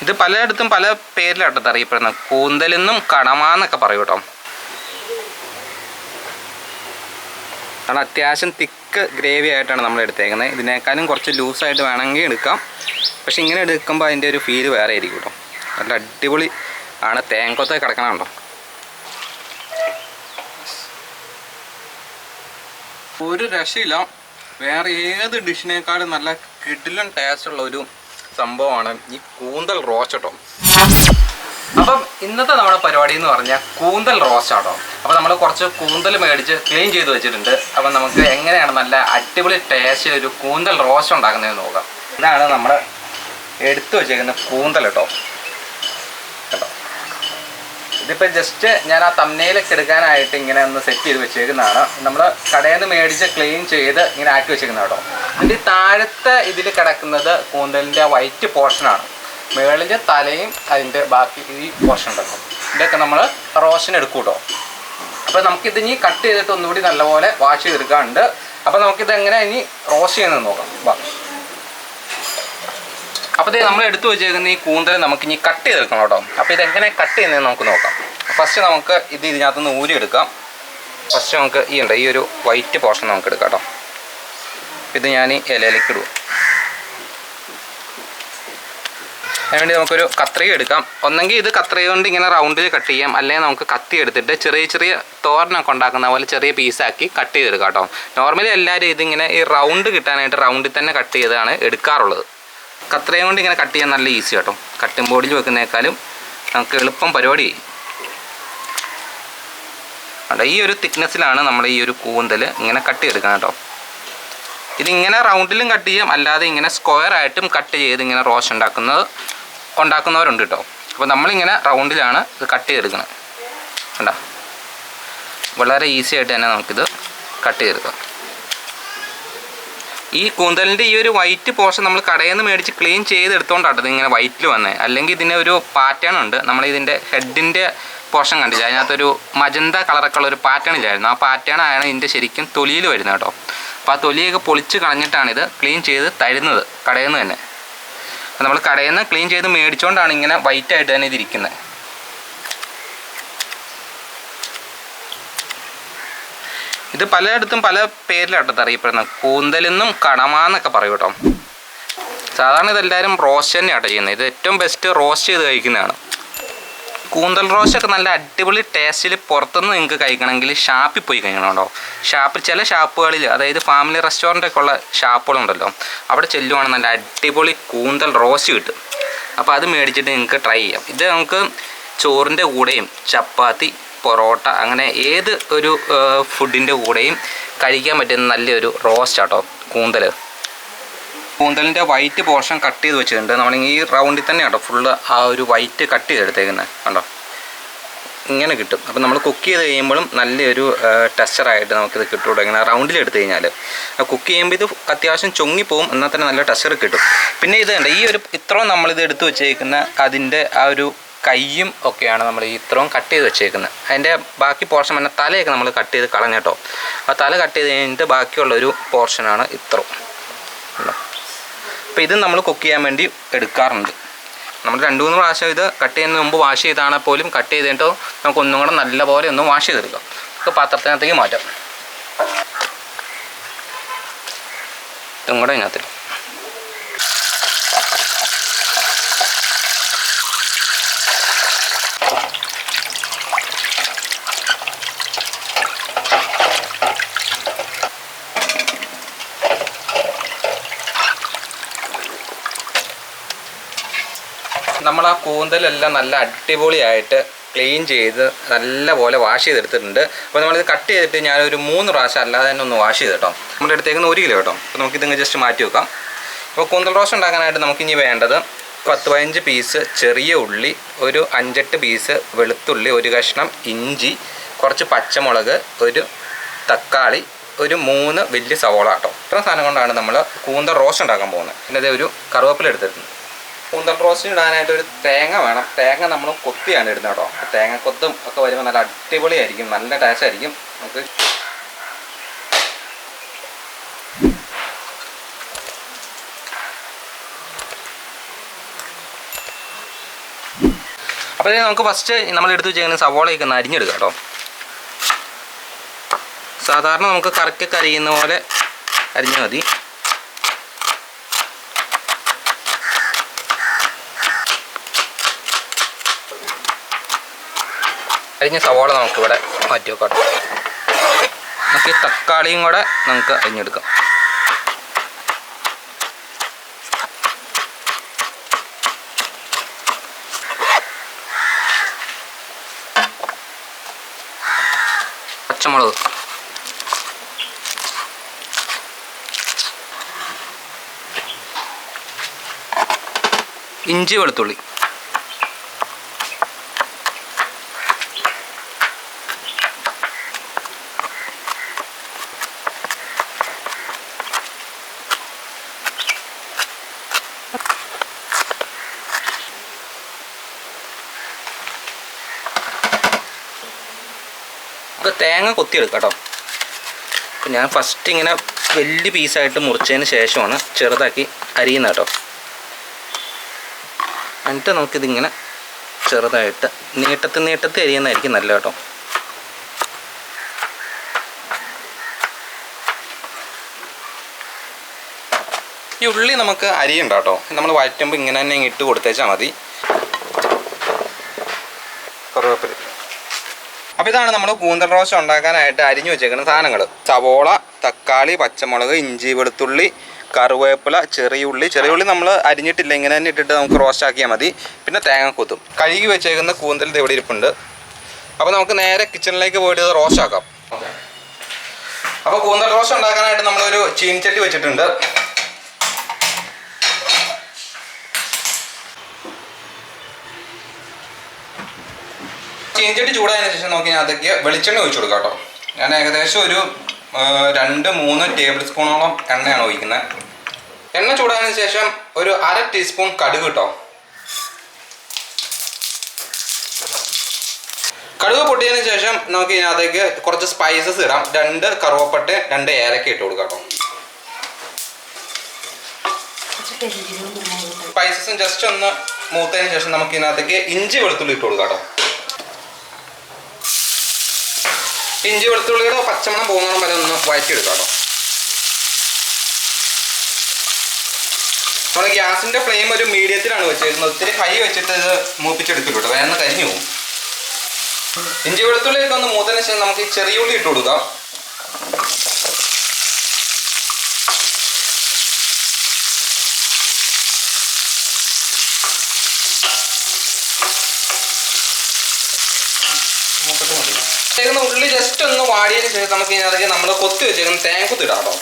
ഇത് പലയിടത്തും പല പേരിലാട്ടത്ത് അറിയപ്പെടുന്നത് കൂന്തലെന്നും കണമാന്നൊക്കെ പറയും കേട്ടോ. കാരണം അത്യാവശ്യം തിക്ക് ഗ്രേവി ആയിട്ടാണ് നമ്മൾ എടുത്തേക്കുന്നത്. ഇതിനേക്കാളും കുറച്ച് ലൂസായിട്ട് വേണമെങ്കിൽ എടുക്കാം. പക്ഷെ ഇങ്ങനെ എടുക്കുമ്പോൾ അതിന്റെ ഒരു ഫീൽ വേറെ ആയിരിക്കും കേട്ടോ. നല്ല അടിപൊളി ആണ്. തേങ്ങക്കൊത്ത കിടക്കണുണ്ടോ ഒരു രക്ഷയില്ല. വേറെ ഏത് ഡിഷിനേക്കാളും നല്ല കിടിലും ടേസ്റ്റ് ഉള്ള ഒരു സംഭവമാണ് ഈ കൂന്തൽ റോസ്റ്റ് കേട്ടോ. അപ്പം ഇന്നത്തെ നമ്മുടെ പരിപാടി എന്ന് പറഞ്ഞാൽ കൂന്തൽ റോസ്റ്റ് ആട്ടോ. അപ്പോൾ നമ്മൾ കുറച്ച് കൂന്തൽ മേടിച്ച് ക്ലീൻ ചെയ്ത് വെച്ചിട്ടുണ്ട്. അപ്പം നമുക്ക് എങ്ങനെയാണ് നല്ല അടിപൊളി ടേസ്റ്റ് ഒരു കൂന്തൽ റോസ്റ്റ് ഉണ്ടാക്കുന്നതെന്ന് നോക്കാം. ഇതാണ് നമ്മൾ എടുത്തു വെച്ചേക്കുന്ന കൂന്തൽ കേട്ടോ കേട്ടോ. ഇതിപ്പോൾ ജസ്റ്റ് ഞാൻ ആ തമ്മനയിലൊക്കെ എടുക്കാനായിട്ട് ഇങ്ങനെ ഒന്ന് സെറ്റ് ചെയ്ത് വെച്ചേക്കുന്നതാണ്. നമ്മൾ കടയിൽ നിന്ന് മേടിച്ച് ക്ലീൻ ചെയ്ത് ഇങ്ങനെ ആക്കി വെച്ചേക്കുന്ന കേട്ടോ. ഇതിന്റെ താഴത്തെ ഇതിൽ കിടക്കുന്നത് കൂന്തലിന്റെ വൈറ്റ് പോർഷനാണ് മേളിന്റെ തലയും അതിന്റെ ബാക്കി ഈ പോർഷൻ ഉണ്ടല്ലോ ഇതൊക്കെ നമ്മൾ റോഷൻ എടുക്കും കേട്ടോ. അപ്പോൾ നമുക്കിത് ഇനി കട്ട് ചെയ്തിട്ട് ഒന്നുകൂടി നല്ലപോലെ വാഷ് ചെയ്തെടുക്കാറുണ്ട് അപ്പോൾ നമുക്കിത് എങ്ങനെ ഇനി റോസ്റ്റ് ചെയ്യുന്നത് നോക്കാം. വാ. അപ്പോൾ നമ്മൾ എടുത്തു വെച്ചേക്കുന്ന ഈ കൂന്തൽ നമുക്ക് ഇനി കട്ട് ചെയ്തെടുക്കണം കേട്ടോ. അപ്പോൾ ഇതെങ്ങനെ കട്ട് ചെയ്യുന്നതെന്ന് നമുക്ക് നോക്കാം. ഫസ്റ്റ് നമുക്ക് ഇത് ഇതിനകത്തുനിന്ന് ഊരി എടുക്കാം. ഫസ്റ്റ് നമുക്ക് ഈ ഉണ്ട് ഈ ഒരു വൈറ്റ് പോർഷൻ നമുക്ക് എടുക്കാം കേട്ടോ. ഇത് ഞാൻ ഈ ഇലയിലേക്ക് ഇടും അതിനുവേണ്ടി നമുക്കൊരു കത്രിക എടുക്കാം. ഒന്നെങ്കിൽ ഇത് കത്രിക കൊണ്ട് ഇങ്ങനെ റൗണ്ടിൽ കട്ട് ചെയ്യാം. അല്ലെങ്കിൽ നമുക്ക് കത്തി എടുത്തിട്ട് ചെറിയ ചെറിയ തോരനൊക്കെ ഉണ്ടാക്കുന്ന പോലെ ചെറിയ പീസാക്കി കട്ട് ചെയ്തെടുക്കാം കേട്ടോ. നോർമലി എല്ലാവരും ഇതിങ്ങനെ ഈ റൗണ്ട് കിട്ടാനായിട്ട് റൗണ്ടിൽ തന്നെ കട്ട് ചെയ്താണ് എടുക്കാറുള്ളത്. കത്രയും കൊണ്ട് ഇങ്ങനെ കട്ട് ചെയ്യാൻ നല്ല ഈസി കേട്ടോ കട്ടിംഗ് ബോർഡിൽ വെക്കുന്നേക്കാളും നമുക്ക് എളുപ്പം പരിപാടി. ചെയ്യും ഈ ഒരു തിക്നെസ്സിലാണ് നമ്മൾ ഈ ഒരു കൂന്തൽ ഇങ്ങനെ കട്ട് ചെയ്തെടുക്കണം കേട്ടോ. ഇതിങ്ങനെ റൗണ്ടിലും കട്ട് ചെയ്യാം അല്ലാതെ ഇങ്ങനെ സ്ക്വയർ ആയിട്ടും കട്ട് ചെയ്ത് ഇങ്ങനെ റോസ് ഉണ്ടാക്കുന്നത് ഉണ്ടാക്കുന്നവരുണ്ട് കേട്ടോ. അപ്പോൾ നമ്മളിങ്ങനെ റൗണ്ടിലാണ് ഇത് കട്ട് ചെയ്തെടുക്കുന്നത്. കണ്ടോ? വളരെ ഈസി ആയിട്ട് തന്നെ നമുക്കിത് കട്ട് ചെയ്തെടുക്കാം. ഈ കൂന്തലിന്റെ ഈ ഒരു വൈറ്റ് പോർഷൻ നമ്മൾ കടയിൽ നിന്ന് മേടിച്ച് ക്ലീൻ ചെയ്തെടുത്തോണ്ടാണ് ഇത് ഇങ്ങനെ വൈറ്റിൽ വന്നത് അല്ലെങ്കിൽ ഇതിന് ഒരു പാറ്റേൺ ഉണ്ട്. നമ്മൾ ഇതിന്റെ ഹെഡിന്റെ പോർഷൻ കണ്ടില്ല? അതിനകത്തൊരു മജന്ത കളറൊക്കെ ഉള്ള ഒരു പാറ്റേൺ ഇല്ലായിരുന്നു. ആ പാറ്റേൺ ആണ് ഇതിന്റെ ശരിക്കും തൊലിയിൽ വരുന്നത് കേട്ടോ. അപ്പോൾ ആ തൊലിയൊക്കെ പൊളിച്ച് കളഞ്ഞിട്ടാണ് ഇത് ക്ലീൻ ചെയ്ത് തരുന്നത് കടയിൽ നിന്ന് തന്നെ. അപ്പോൾ നമ്മൾ കടയിൽ നിന്ന് ക്ലീൻ ചെയ്ത് മേടിച്ചുകൊണ്ടാണ് ഇങ്ങനെ വൈറ്റായിട്ട് തന്നെ ഇതിരിക്കുന്നത് ഇത് പലയിടത്തും പല പേരിലാട്ടത് അറിയപ്പെടുന്നത്. കൂന്തലെന്നും കടമാന്നൊക്കെ പറയും കേട്ടോ. സാധാരണ ഇതെല്ലാവരും റോസ്റ്റ് തന്നെയാട്ടോ ചെയ്യുന്നത്. ഇത് ഏറ്റവും ബെസ്റ്റ് റോസ്റ്റ് ചെയ്ത് കഴിക്കുന്നതാണ്. കൂന്തൽ റോസ്റ്റ് ഒക്കെ നല്ല അടിപൊളി ടേസ്റ്റിൽ പുറത്തുനിന്ന് നിങ്ങൾക്ക് കഴിക്കണമെങ്കിൽ ഷാപ്പിൽ പോയി കഴിക്കണം കേട്ടോ. ഷാപ്പിൽ ചില ഷാപ്പുകളിൽ അതായത് ഫാമിലി റെസ്റ്റോറന്റ് ഒക്കെ ഉള്ള ഷാപ്പുകളുണ്ടല്ലോ അവിടെ ചെല്ലുവാണെങ്കിൽ നല്ല അടിപൊളി കൂന്തൽ റോസ്റ്റ് കിട്ടും. അപ്പോൾ അത് മേടിച്ചിട്ട് നിങ്ങൾക്ക് ട്രൈ ചെയ്യാം. ഇത് നമുക്ക് ചോറിന്റെ കൂടെയും ചപ്പാത്തി പൊറോട്ട അങ്ങനെ ഏത് ഒരു ഫുഡിന്റെ കൂടെയും കഴിക്കാൻ പറ്റുന്ന നല്ലൊരു റോസ്റ്റ് ആട്ടോ കൂന്തൽ കൂന്തലിന്റെ വൈറ്റ് പോർഷൻ കട്ട് ചെയ്ത് വെച്ചിട്ടുണ്ട്. നമ്മൾ ഈ റൗണ്ടിൽ തന്നെ കേട്ടോ ഫുള്ള് ആ ഒരു വൈറ്റ് കട്ട് ചെയ്തെടുത്തേക്കുന്നത് കണ്ടോ? ഇങ്ങനെ കിട്ടും. അപ്പം നമ്മൾ കുക്ക് ചെയ്ത് കഴിയുമ്പോഴും നല്ലൊരു ടെക്സ്ചറായിട്ട് നമുക്കിത് കിട്ടും ഇങ്ങനെ റൗണ്ടിൽ എടുത്തു കഴിഞ്ഞാൽ കുക്ക് ചെയ്യുമ്പോൾ ഇത് അത്യാവശ്യം ചൊങ്ങിപ്പോവും എന്നാൽ തന്നെ നല്ല ടെക്സ്ചർ കിട്ടും. പിന്നെ ഇത് ഈ ഒരു ഇത്രയും നമ്മളിത് എടുത്തു വെച്ചേക്കുന്ന അതിന്റെ ആ ഒരു കയ്യും ഒക്കെയാണ് നമ്മൾ ഇത്രയും കട്ട് ചെയ്ത് വെച്ചേക്കുന്നത്. അതിന്റെ ബാക്കി പോർഷൻ പിന്നെ തലയൊക്കെ നമ്മൾ കട്ട് ചെയ്ത് കളഞ്ഞിട്ടോ ആ തല കട്ട് ചെയ്ത് കഴിഞ്ഞിട്ട് ബാക്കിയുള്ള ഒരു പോർഷനാണ് ഇത്രയും. അപ്പോൾ ഇത് നമ്മൾ കുക്ക് ചെയ്യാൻ വേണ്ടി എടുക്കാറുണ്ട്. നമ്മൾ രണ്ട് മൂന്ന് പ്രാവശ്യം ഇത് കട്ട് ചെയ്യുന്ന മുമ്പ് വാഷ് ചെയ്താണെ പോലും കട്ട് ചെയ്തിട്ട് നമുക്ക് ഒന്നും കൂടെ നല്ലപോലെ ഒന്ന് വാഷ് ചെയ്തെടുക്കാം. നമുക്ക് പാത്രത്തിനകത്തേക്ക് മാറ്റാം. ഇതും കൂടെ ഇതിനകത്ത് നമ്മൾ ആ കൂന്തലെല്ലാം നല്ല അടിപൊളിയായിട്ട് ക്ലീൻ ചെയ്ത് നല്ലപോലെ വാഷ് ചെയ്തെടുത്തിട്ടുണ്ട്. അപ്പോൾ നമ്മളിത് കട്ട് ചെയ്തിട്ട് ഞാനൊരു മൂന്ന് പ്രാവശ്യം അല്ലാതെ തന്നെ ഒന്ന് വാഷ് ചെയ്ത് കേട്ടോ. നമ്മുടെ അടുത്തേക്കുന്ന ഒരു കിലോ കേട്ടോ. അപ്പോൾ നമുക്ക് ഇതിങ്ങനെ ജസ്റ്റ് മാറ്റി വെക്കാം. അപ്പോൾ കൂന്തൽ റോസ്റ്റ് ഉണ്ടാക്കാനായിട്ട് നമുക്കിനി വേണ്ടത് പത്ത് പതിനഞ്ച് പീസ് ചെറിയ ഉള്ളി ഒരു അഞ്ചെട്ട് പീസ് വെളുത്തുള്ളി ഒരു കഷ്ണം ഇഞ്ചി കുറച്ച് പച്ചമുളക് ഒരു തക്കാളി ഒരു മൂന്ന് വലിയ സവോള കേട്ടോ. ഇത്ര സാധനം കൊണ്ടാണ് നമ്മൾ കൂന്തൽ റോസ്റ്റ് ഉണ്ടാക്കാൻ പോകുന്നത്. പിന്നെ ഒരു കറുവേപ്പില എടുത്തിട്ടുണ്ട്. കൂന്തൽ റോസ്റ്റിന് ഇടാനായിട്ട് ഒരു തേങ്ങ വേണം. തേങ്ങ നമ്മൾ കൊത്തിയാണ് ഇടുന്നത് കേട്ടോ. തേങ്ങ കൊത്തും ഒക്കെ വരുമ്പോൾ നല്ല അടിപൊളിയായിരിക്കും. നല്ല ടേസ്റ്റ് ആയിരിക്കും. നമുക്ക് അപ്പോൾ നമുക്ക് ഫസ്റ്റ് നമ്മൾ എടുത്ത് വെച്ചേക്കുന്ന സവോളയൊക്കെ ഒന്ന് അരിഞ്ഞെടുക്കാം കേട്ടോ. സാധാരണ നമുക്ക് കറക്കൊക്കെ അരിയുന്ന പോലെ അരിഞ്ഞാൽ മതി. അരിഞ്ഞ സവാള നമുക്കിവിടെ മാറ്റി വെക്കാം. നമുക്ക് ഈ തക്കാളിയും കൂടെ നമുക്ക് അരിഞ്ഞെടുക്കാം. പച്ചമുളക്. ഇഞ്ചി വെളുത്തുള്ളി. തേങ്ങ കൊത്തിയെടുക്കാം കേട്ടോ. അപ്പോൾ ഞാൻ ഫസ്റ്റ് ഇങ്ങനെ വലിയ പീസായിട്ട് മുറിച്ചതിന് ശേഷമാണ് ചെറുതാക്കി അരിയുന്നത് കേട്ടോ. എന്നിട്ട് നമുക്കിതിങ്ങനെ ചെറുതായിട്ട് നീട്ടത്തിൽ നീട്ടത്തിൽ അരിയുന്നതായിരിക്കും നല്ല കേട്ടോ. ഈ ഉള്ളി നമുക്ക് അരിയുണ്ട് കേട്ടോ. നമ്മൾ വഴറ്റുമ്പോൾ ഇങ്ങനെ തന്നെ ഇട്ട് കൊടുത്തേച്ചാൽ മതി. കറിവേപ്പില. അപ്പോൾ ഇതാണ് നമ്മൾ കൂന്തൽ റോസ്റ്റ് ഉണ്ടാക്കാനായിട്ട് അരിഞ്ഞു വെച്ചേക്കുന്ന സാധനങ്ങൾ സവോള തക്കാളി പച്ചമുളക് ഇഞ്ചി വെളുത്തുള്ളി കറിവേപ്പില ചെറിയുള്ളി ചെറിയുള്ളി നമ്മൾ അരിഞ്ഞിട്ടില്ല ഇങ്ങനെ തന്നെ ഇട്ടിട്ട് നമുക്ക് റോസ്റ്റ് ആക്കിയാൽ മതി. പിന്നെ തേങ്ങ തേങ്ങക്കൂത്തും കഴുകി വെച്ചേക്കുന്ന കൂന്തൽ ഇവിടെ ഇരിപ്പുണ്ട്. അപ്പോൾ നമുക്ക് നേരെ കിച്ചണിലേക്ക് പോയിട്ട് റോസ്റ്റ് ആക്കാം. അപ്പോൾ കൂന്തൽ റോസ്റ്റ് ഉണ്ടാക്കാനായിട്ട് നമ്മളൊരു ചീനിച്ചട്ടി വെച്ചിട്ടുണ്ട്. ചീനിച്ചട്ടി ചൂടായതിനു ശേഷം നോക്കി അതൊക്കെ വെളിച്ചെണ്ണ ഒഴിച്ചു കൊടുക്കാം കേട്ടോ. ഞാൻ ഏകദേശം ഒരു രണ്ട് മൂന്ന് ടേബിൾ സ്പൂണോളം എണ്ണയാണ് ഒഴിക്കുന്നത്. എണ്ണ ചൂടായതിനു ശേഷം ഒരു അര ടീസ്പൂൺ കടുക് കേട്ടോ കടുക് പൊട്ടിയതിനു ശേഷം നമുക്ക് ഇതിനകത്തേക്ക് കുറച്ച് സ്പൈസസ് ഇടാം. രണ്ട് കറുവപ്പട്ട രണ്ട് ഏലക്ക ഇട്ട് കൊടുക്കാം കേട്ടോ. സ്പൈസസും ജസ്റ്റ് ഒന്ന് മൂത്തതിന് ശേഷം നമുക്ക് ഇതിനകത്തേക്ക് ഇഞ്ചി വെളുത്തുള്ളി ഇട്ട് കൊടുക്കാം കേട്ടോ. ഇഞ്ചി വെളുത്തുള്ളിയുടെ പച്ചമണം പോകുന്നോണം വരെ ഒന്ന് വഴറ്റിയെടുക്കാം കേട്ടോ. നമ്മുടെ ഗ്യാസിന്റെ ഫ്ലെയിം ഒരു മീഡിയത്തിലാണ് വെച്ചിരുന്നത് ഒത്തിരി ഹൈ വെച്ചിട്ട് ഇത് മൂപ്പിച്ചെടുക്കില്ല കേട്ടോ. വേഗം കരിഞ്ഞു പോകും. ഇഞ്ചി വെളുത്തുള്ളിയൊക്കെ ഒന്ന് മൂത്തതിന് ശേഷം നമുക്ക് ചെറിയ ഉള്ളി ഇട്ട് കൊടുക്കാം മൂക്കത്ത് മതി വെച്ചേക്കുന്ന ഉള്ളി ജസ്റ്റ് ഒന്ന് വാടിയതിന് ശേഷം നമുക്ക് ഇതിനകത്തേക്ക് നമ്മൾ കൊത്തി വെച്ചേക്കുന്ന തേങ്ങ കേട്ടോ.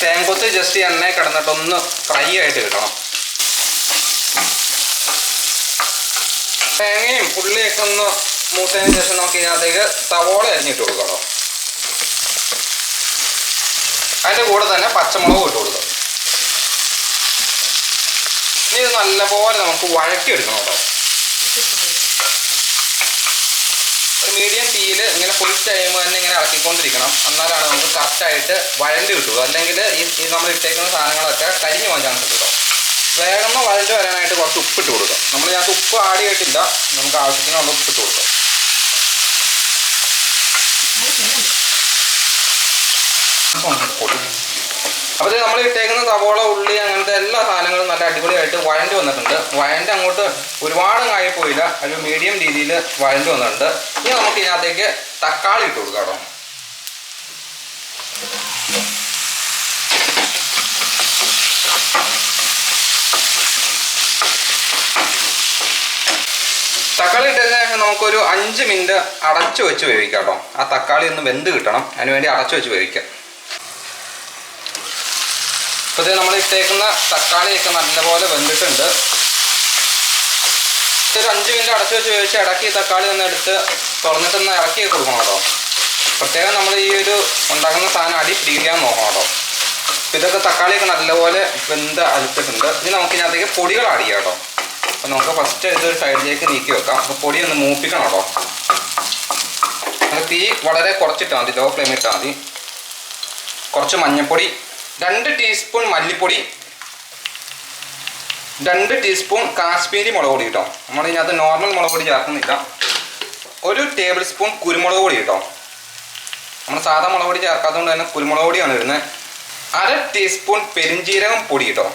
തേങ്ങക്കൊത്ത് ജസ്റ്റ് എണ്ണയിൽ കിടന്നിട്ട് ഒന്ന് ഫ്രൈ ആയിട്ട് കിട്ടണം തേങ്ങയും ഉള്ളിയൊക്കെ ഒന്ന് മൂത്തതിന് ശേഷം നമുക്ക് ഇതിനകത്തേക്ക് സവോള അരിഞ്ഞിട്ട് കൊടുക്കണം അതിന്റെ കൂടെ തന്നെ പച്ചമുളകും ഇട്ട് കൊടുക്കണം ഇനി ഇത് നല്ലപോലെ നമുക്ക് വഴറ്റിയെടുക്കണം കേട്ടോ. ഒരു മീഡിയം തീയിൽ ഇങ്ങനെ ഫുൾ ടൈം തന്നെ ഇങ്ങനെ ഇറക്കിക്കൊണ്ടിരിക്കണം. എന്നാലാണ് നമുക്ക് കറക്റ്റായിട്ട് വഴണ്ട് കിട്ടുള്ളൂ. അല്ലെങ്കിൽ ഈ നമ്മൾ ഇട്ടേക്കുന്ന സാധനങ്ങളൊക്കെ കരിഞ്ഞു പോകാൻ ചാൻസ് കിട്ടും. വേഗം വഴണ്ട് വരാനായിട്ട് കുറച്ച് ഉപ്പിട്ട് കൊടുക്കാം. നമ്മൾ ഇതിനകത്ത് ഉപ്പ് ആഡ് ചെയ്തിട്ടില്ല. നമുക്ക് ആവശ്യത്തിനുള്ള ഉപ്പിട്ട് കൊടുക്കാം. അപ്പോൾ നമ്മൾ ഇട്ടേക്കുന്ന സവോള ഉള്ളി അങ്ങനത്തെ എല്ലാ സാധനങ്ങളും നല്ല അടിപൊളിയായിട്ട് വഴണ്ട് വന്നിട്ടുണ്ട്. വഴണ്ട് അങ്ങോട്ട് ഒരുപാട് കായി പോയില്ല. ഒരു മീഡിയം രീതിയിൽ വഴണ്ട് വന്നിട്ടുണ്ട്. ഇനി നമുക്ക് ഇതിനകത്തേക്ക് തക്കാളി ഇട്ട് കൊടുക്കാം തക്കാളി ഇട്ടതിന് ശേഷം നമുക്കൊരു അഞ്ച് മിനിറ്റ് അടച്ചു വെച്ച് വേവിക്കാം കേട്ടോ. ആ തക്കാളി ഒന്ന് വെന്ത് കിട്ടണം. അതിനുവേണ്ടി അടച്ചു വെച്ച് വേവിക്കാം. ഇപ്പോൾ ഇത് നമ്മൾ ഇട്ടേക്കുന്ന തക്കാളിയൊക്കെ നല്ലപോലെ വെന്തിട്ടുണ്ട്. ഒരു അഞ്ച് മിനിറ്റ് അടച്ചു വെച്ച് വേവിച്ച് ഇടയ്ക്ക് തക്കാളി ഒന്ന് എടുത്ത് തുറന്നിട്ടൊന്ന് ഇറക്കി കൊടുക്കണം കേട്ടോ. പ്രത്യേകം നമ്മൾ ഈ ഒരു ഉണ്ടാക്കുന്ന സാധനം അടി പിടിക്കാൻ നോക്കണം കേട്ടോ. അപ്പോൾ ഇതൊക്കെ തക്കാളിയൊക്കെ നല്ലപോലെ വെന്ത് അലുത്തിട്ടുണ്ട് ഇനി നമുക്ക് ഇതിനകത്തേക്ക് പൊടികൾ ആഡ് ചെയ്യാം കേട്ടോ. അപ്പോൾ നമുക്ക് ഫസ്റ്റ് ഇതൊരു സൈഡിലേക്ക് നീക്കി വെക്കാം. അപ്പോൾ പൊടി ഒന്ന് മൂപ്പിക്കണം കേട്ടോ. തീ വളരെ കുറച്ചിട്ടാൽ മതി ലോ ഫ്ലെയിമിട്ടാൽ മതി. കുറച്ച് മഞ്ഞൾപ്പൊടി രണ്ട് ടീസ്പൂൺ മല്ലിപ്പൊടി. രണ്ട് ടീസ്പൂൺ കാശ്മീരി മുളക് പൊടി കിട്ടും നമ്മൾ ഇതിനകത്ത് നോർമൽ മുളക് പൊടി ചേർക്കുന്നില്ല. ഒരു ടേബിൾ സ്പൂൺ കുരുമുളക് പൊടി കിട്ടും നമ്മൾ സാധാ മുളക് പൊടി ചേർക്കാത്തതുകൊണ്ട് തന്നെ കുരുമുളക് പൊടിയാണ് ഇടുന്നത് അര ടീസ്പൂൺ പെരിഞ്ജീരകം പൊടി കിട്ടും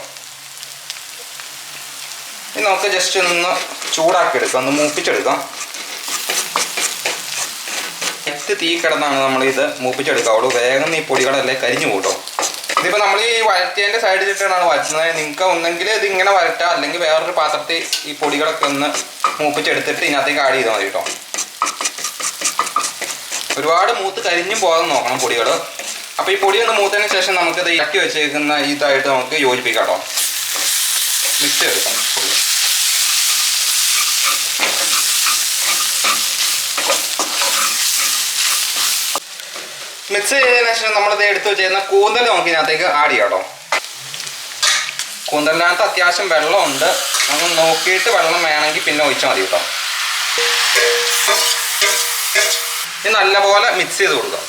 ഇനി നമുക്ക് ജസ്റ്റ് ഒന്ന് ചൂടാക്കി എടുക്കാം ഒന്ന് മൂപ്പിച്ചെടുക്കാം. എട്ട് തീ കിടന്നാണ് നമ്മളിത് മൂപ്പിച്ചെടുക്കാവുള്ളൂ. വേഗം ഈ പൊടികളല്ലേ കരിഞ്ഞു കൂട്ടോ ഇതിപ്പോൾ നമ്മൾ ഈ വരട്ടിയതിന്റെ സൈഡിലിട്ടാണ് വരട്ടുന്നത് നിങ്ങൾക്ക് ഒന്നെങ്കിൽ ഇത് ഇങ്ങനെ വരട്ടാം. അല്ലെങ്കിൽ വേറൊരു പാത്രത്തിൽ ഈ പൊടികളൊക്കെ ഒന്ന് മൂപ്പിച്ചെടുത്തിട്ട് ഇതിനകത്തേക്ക് ആഡ് ചെയ്താൽ മതി കേട്ടോ ഒരുപാട് മൂത്ത് കരിഞ്ഞും പോകാൻ നോക്കണം പൊടികൾ അപ്പോൾ ഈ പൊടി ഒന്ന് മൂത്തതിന് ശേഷം നമുക്കിത് ഇറക്കി വെച്ചേക്കുന്ന ഇതായിട്ട് നമുക്ക് യോജിപ്പിക്കാം കേട്ടോ മിക്സ് പൊടി മിക്സ് ചെയ്തതിനു ശേഷം നമ്മളിത് എടുത്തു? വെച്ചിരുന്ന കൂന്തൽ നമുക്ക് ഇതിനകത്തേക്ക് ആഡ് ചെയ്യാം കൂന്തലിനകത്ത് അത്യാവശ്യം വെള്ളമുണ്ട്. നമുക്ക് നോക്കിയിട്ട് വെള്ളം വേണമെങ്കിൽ പിന്നെ ഒഴിച്ചാൽ മതി കേട്ടോ. ഇത് നല്ലപോലെ മിക്സ് ചെയ്ത് കൊടുക്കാം.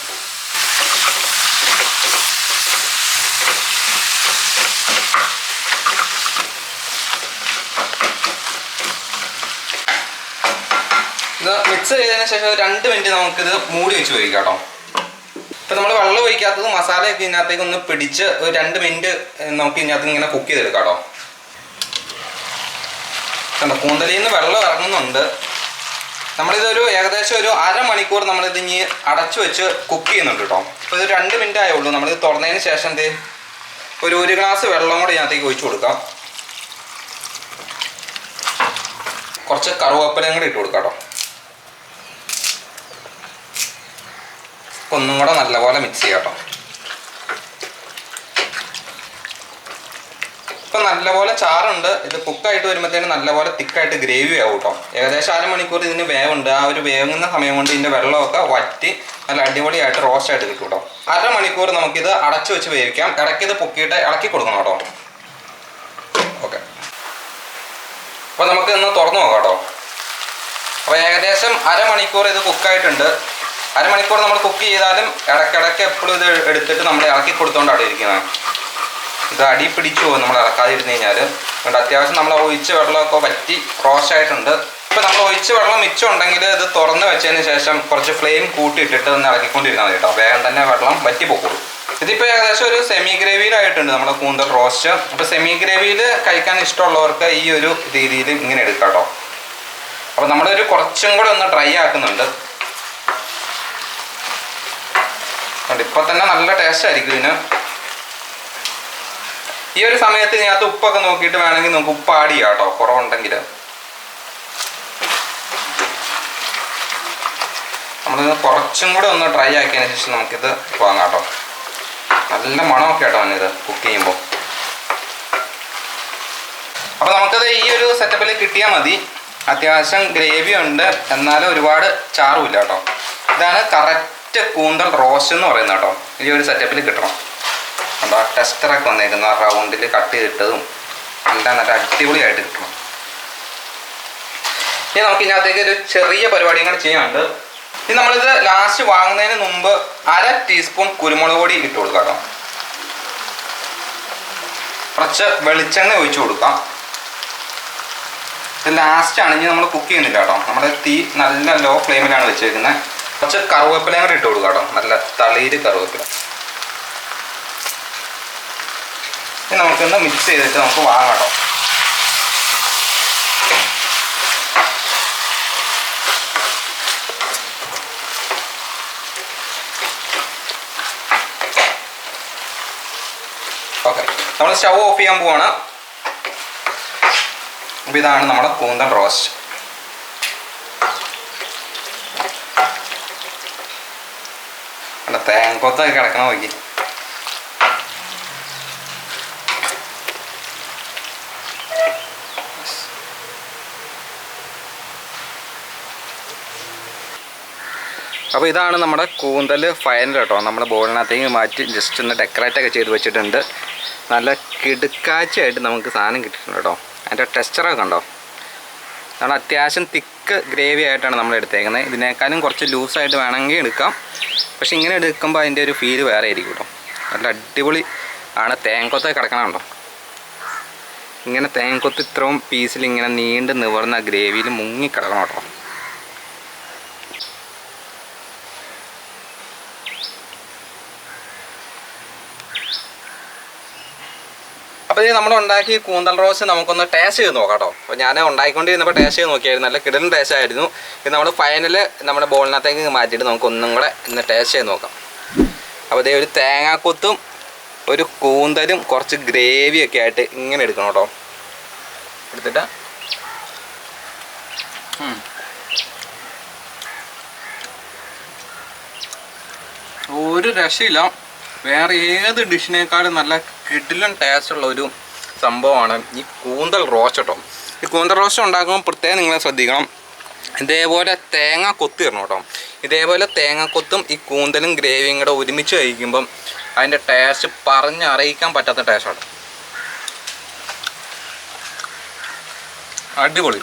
ഇത് മിക്സ് ചെയ്തതിന് ശേഷം രണ്ട് മിനിറ്റ് നമുക്കിത് മൂടി വെച്ച് ഉപയോഗിക്കാം കേട്ടോ. ഇപ്പം നമ്മൾ വെള്ളം ഒഴിക്കാത്തത് മസാലയൊക്കെ ഇതിനകത്തേക്ക് ഒന്ന് പിടിച്ച് ഒരു രണ്ട് മിനിറ്റ് നമുക്ക് ഇതിനകത്ത് ഇങ്ങനെ കുക്ക് ചെയ്തെടുക്കാം കേട്ടോ കണ്ടോ കൂന്തലിൽ നിന്ന് വെള്ളം ഇറങ്ങുന്നുണ്ട്. നമ്മളിതൊരു ഏകദേശം ഒരു അരമണിക്കൂർ നമ്മളിത് ഇനി അടച്ചു വെച്ച് കുക്ക് ചെയ്യുന്നുണ്ട് കേട്ടോ. അപ്പോൾ ഇത് രണ്ട് മിനിറ്റ് ആയുള്ളൂ നമ്മളിത് തുറന്നതിന് ശേഷം എന്ത് ഒരു ഒരു ഗ്ലാസ് വെള്ളം കൂടെ ഇതിനകത്തേക്ക് ഒഴിച്ചു കൊടുക്കാം. കുറച്ച് കറുവേപ്പിലയും കൂടി ഇട്ട് കൊടുക്കാം കേട്ടോ. ഒന്നും കൂടെ നല്ലപോലെ മിക്സ് ചെയ്യാം കേട്ടോ. ഇപ്പം നല്ലപോലെ ചാറുണ്ട്. ഇത് കുക്കായിട്ട് വരുമ്പോഴത്തേനും നല്ലപോലെ തിക്കായിട്ട് ഗ്രേവി ആവും കേട്ടോ. ഏകദേശം അരമണിക്കൂർ ഇതിന് വേവുണ്ട്. ആ ഒരു വേവുന്ന സമയം കൊണ്ട് ഇതിന്റെ വെള്ളമൊക്കെ വറ്റി നല്ല അടിപൊളിയായിട്ട് റോസ്റ്റ് ആയിട്ട് കിട്ടും അരമണിക്കൂർ നമുക്കിത് അടച്ചു വെച്ച് വേവിക്കാം. ഇടയ്ക്ക് ഇത് പൊക്കിയിട്ട് ഇളക്കി കൊടുക്കണം കേട്ടോ. ഓക്കെ. അപ്പോൾ നമുക്ക് ഇന്ന് തുറന്നു നോക്കാം കേട്ടോ. അപ്പോൾ ഏകദേശം അരമണിക്കൂർ ഇത് കുക്കായിട്ടുണ്ട് അരമണിക്കൂർ നമ്മൾ കുക്ക് ചെയ്താലും ഇടയ്ക്കിടയ്ക്ക് എപ്പോഴും ഇത് എടുത്തിട്ട് നമ്മൾ ഇളക്കി കൊടുത്തോണ്ടാണ് ഇരിക്കുന്നത് ഇത് അടി പിടിച്ചു പോകും നമ്മൾ ഇറക്കാതിരുന്ന് കഴിഞ്ഞാൽ അത്യാവശ്യം നമ്മൾ ഒഴിച്ച് വെള്ളമൊക്കെ വറ്റി റോസ്റ്റ് ആയിട്ടുണ്ട് ഇപ്പം നമ്മൾ ഒഴിച്ച് വെള്ളം മിച്ചം ഉണ്ടെങ്കിൽ ഇത് തുറന്ന് വെച്ചതിന് ശേഷം കുറച്ച് ഫ്ലെയിം കൂട്ടിയിട്ടിട്ട് ഒന്ന് ഇളക്കിക്കൊണ്ടിരുന്നാൽ മതി കേട്ടോ. വേഗം തന്നെ വെള്ളം വറ്റി പോകുള്ളൂ ഇതിപ്പോൾ ഏകദേശം ഒരു സെമി ഗ്രേവിയിലായിട്ടുണ്ട് നമ്മുടെ കൂന്തൽ റോസ്റ്റ്. അപ്പോൾ സെമി ഗ്രേവിയിൽ കഴിക്കാൻ ഇഷ്ടമുള്ളവർക്ക് ഈ ഒരു രീതിയിൽ ഇങ്ങനെ എടുക്കാം കേട്ടോ. അപ്പോൾ നമ്മളൊരു കുറച്ചും കൂടെ ഒന്ന് ഡ്രൈ ആക്കുന്നുണ്ട്. അതുകൊണ്ട് ഇപ്പം തന്നെ നല്ല ടേസ്റ്റ് ആയിരിക്കും ഇതിന്. ഈ ഒരു സമയത്ത് ഇതിനകത്ത് ഉപ്പൊക്കെ നോക്കിയിട്ട് വേണമെങ്കിൽ നമുക്ക് ഉപ്പ് ആഡ് ചെയ്യാം കേട്ടോ കുറവുണ്ടെങ്കിൽ. നമ്മളിത് കുറച്ചും കൂടെ ഒന്ന് ട്രൈ ആക്കിയതിന് ശേഷം നമുക്കിത് വാങ്ങാം കേട്ടോ നല്ല മണമൊക്കെ കേട്ടോ ഇത് കുക്ക് ചെയ്യുമ്പോൾ. അപ്പോൾ നമുക്കത് ഈ ഒരു സെറ്റപ്പിൽ കിട്ടിയാൽ മതി. അത്യാവശ്യം ഗ്രേവി ഉണ്ട്. എന്നാലും ഒരുപാട് ചാറുമില്ല കേട്ടോ ഇതാണ് കറക്റ്റ് കൂന്തൽ റോസ് എന്ന് പറയുന്ന കേട്ടോ. ഈ ഒരു സെറ്റപ്പിൽ കിട്ടണം. കണ്ടോ ടെസ്റ്ററൊക്കെ വന്നേക്കുന്ന. റൗണ്ടിൽ കട്ട് ചെയ്തിട്ടതും എല്ലാം നല്ല അടിപൊളിയായിട്ട് കിട്ടണം. ഇനി നമുക്ക് ഇതിനകത്തേക്ക് ഒരു ചെറിയ പരിപാടിയും കൂടെ ചെയ്യാനുണ്ട്. ഇനി നമ്മളിത് ലാസ്റ്റ് വാങ്ങുന്നതിന് മുമ്പ് അര ടീസ്പൂൺ കുരുമുളക് പൊടി ഇട്ട് കൊടുക്കാം കേട്ടോ. കുറച്ച് വെളിച്ചെണ്ണ ഒഴിച്ചു കൊടുക്കാം. ഇത് ലാസ്റ്റ് ഇനി നമ്മൾ കുക്ക് ചെയ്യുന്നില്ല കേട്ടോ. നമ്മുടെ തീ നല്ല ലോ ഫ്ലെയിമിലാണ് വെച്ചേക്കുന്നത് കുറച്ച് കറുവേപ്പിലയും കൂടെ ഇട്ട് കൊടുക്കാം കേട്ടോ. നല്ല തളിര് കറുവേപ്പില. ഇനി നമുക്കൊന്ന് മിക്സ് ചെയ്തിട്ട് നമുക്ക് വാങ്ങാം കേട്ടോ. ഓക്കെ നമ്മൾ സ്റ്റൗ ഓഫ് ചെയ്യാൻ പോവാണ്. ഇതാണ് നമ്മുടെ കൂന്തൻ റോസ്റ്റ്. തേങ്ങക്കൊത്തൊക്കെ കിടക്കണ നോക്കി. അപ്പോൾ ഇതാണ് നമ്മുടെ കൂന്തൽ ഫയൽ കേട്ടോ. നമ്മുടെ ബോളിനകത്തേക്ക് മാറ്റി ജസ്റ്റ് ഒന്ന് ഡെക്കറേറ്റ് ഒക്കെ ചെയ്ത് വെച്ചിട്ടുണ്ട്. നല്ല കിടുക്കാച്ചയായിട്ട് നമുക്ക് സാധനം കിട്ടിയിട്ടുണ്ട് കേട്ടോ. അതിന്റെ ടെക്സ്ചറൊക്കെ കണ്ടോ? കാരണം അത്യാവശ്യം തിക്ക് ഗ്രേവി ആയിട്ടാണ് നമ്മൾ എടുത്തേക്കുന്നത്. ഇതിനേക്കാളും കുറച്ച് ലൂസായിട്ട് വേണമെങ്കിൽ എടുക്കാം. പക്ഷെ ഇങ്ങനെ എടുക്കുമ്പോൾ അതിന്റെ ഒരു ഫീൽ വേറെ ആയിരിക്കും കേട്ടോ. നല്ല അടിപൊളി ആണ്. തേങ്ങക്കൊത്തൊക്കെ കിടക്കണമുണ്ടോ ഇങ്ങനെ തേങ്കൊത്ത് ഇത്രയും പീസിൽ ഇങ്ങനെ നീണ്ട് നിവർന്ന ഗ്രേവിയിൽ മുങ്ങി കിടക്കണം കേട്ടോ. അപ്പോൾ ഇത് നമ്മൾ ഉണ്ടാക്കി കൂന്തൽ റോസ് നമുക്കൊന്ന് ടേസ്റ്റ് ചെയ്ത് നോക്കാം കേട്ടോ. അപ്പോൾ ഞാൻ ഉണ്ടാക്കിക്കൊണ്ടിരുന്നപ്പോൾ ടേസ്റ്റ് ചെയ്ത് നോക്കിയായിരുന്നു. നല്ല കിടലും ടേസ്റ്റ് ആയിരുന്നു. ഇത് നമ്മൾ ഫൈനൽ നമ്മുടെ ബോളിനകത്തേക്ക് മാറ്റിയിട്ട് നമുക്ക് ഒന്നും കൂടെ ഇന്ന് ടേസ്റ്റ് ചെയ്ത് നോക്കാം. അപ്പോൾ ഇതേ ഒരു തേങ്ങാക്കൊത്തും ഒരു കൂന്തലും കുറച്ച് ഗ്രേവി ഒക്കെ ആയിട്ട് ഇങ്ങനെ എടുക്കണം കേട്ടോ. എടുത്തിട്ട്? ഒരു രക്ഷയില്ല. വേറെ ഏത് ഡിഷിനേക്കാളും നല്ല കിടിലൻ ടേസ്റ്റ് ഉള്ള ഒരു സംഭവമാണ് ഈ കൂന്തൽ റോസ്റ്റ് കേട്ടോ ഈ കൂന്തൽ റോസ്റ്റ് ഉണ്ടാക്കുമ്പോൾ പ്രത്യേകം നിങ്ങൾ ശ്രദ്ധിക്കണം. ഇതേപോലെ തേങ്ങ കൊത്തി ഇടണം കേട്ടോ ഇതേപോലെ തേങ്ങ കൊത്തും ഈ കൂന്തലും ഗ്രേവിയും കൂടെ ഒരുമിച്ച് കഴിക്കുമ്പം അതിന്റെ ടേസ്റ്റ് പറഞ്ഞറിയിക്കാൻ പറ്റാത്ത ടേസ്റ്റാണ് അടിപൊളി.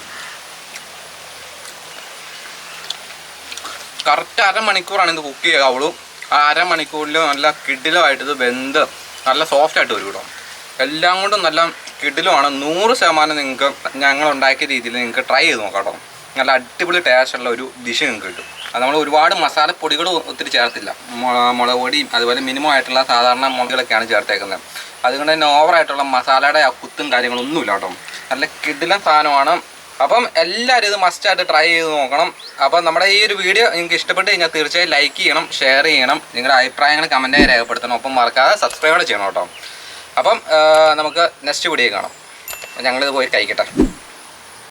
കറക്റ്റ് അരമണിക്കൂറാണ് ഇത് കുക്ക് ചെയ്യാവുള്ളൂ. ആ അരമണിക്കൂറിൽ നല്ല കിടിലമായിട്ട് ഇത് വെന്ത് നല്ല സോഫ്റ്റ് ആയിട്ട് വരും കേട്ടോ എല്ലാം കൊണ്ടും നല്ല കിടിലുമാണ്. നൂറ് ശതമാനം നിങ്ങൾക്ക് ഞങ്ങൾ ഉണ്ടാക്കിയ രീതിയിൽ നിങ്ങൾക്ക് ട്രൈ ചെയ്ത് നോക്കാം കേട്ടോ നല്ല അടിപൊളി ടേസ്റ്റുള്ള ഒരു ഡിഷ് നിങ്ങൾക്ക് കിട്ടും. അത് നമ്മൾ ഒരുപാട് മസാലപ്പൊടികൾ ഒത്തിരി ചേർത്തില്ല. മുളക് പൊടിയും അതുപോലെ മിനിമം ആയിട്ടുള്ള സാധാരണ മുളകളൊക്കെയാണ് ചേർത്തേക്കുന്നത്. അതുകൊണ്ട് തന്നെ ഓവറായിട്ടുള്ള മസാലയുടെ ആ കുത്തും കാര്യങ്ങളൊന്നുമില്ല കേട്ടോ നല്ല കിടിലം സാധനമാണ്. അപ്പം എല്ലാവരും ഇത് മസ്റ്റായിട്ട് ട്രൈ ചെയ്ത് നോക്കണം. അപ്പം നമ്മുടെ ഈ ഒരു വീഡിയോ നിങ്ങൾക്ക് ഇഷ്ടപ്പെട്ട് കഴിഞ്ഞാൽ തീർച്ചയായും ലൈക്ക് ചെയ്യണം ഷെയർ ചെയ്യണം. നിങ്ങളുടെ അഭിപ്രായങ്ങൾ കമന്റായി രേഖപ്പെടുത്തണം. ഒപ്പം മറക്കാതെ സബ്സ്ക്രൈബ് ചെയ്യണം കേട്ടോ. അപ്പം നമുക്ക് നെക്സ്റ്റ് വീഡിയോ കാണാം. ഞങ്ങളിത് പോയി കഴിക്കട്ടെ.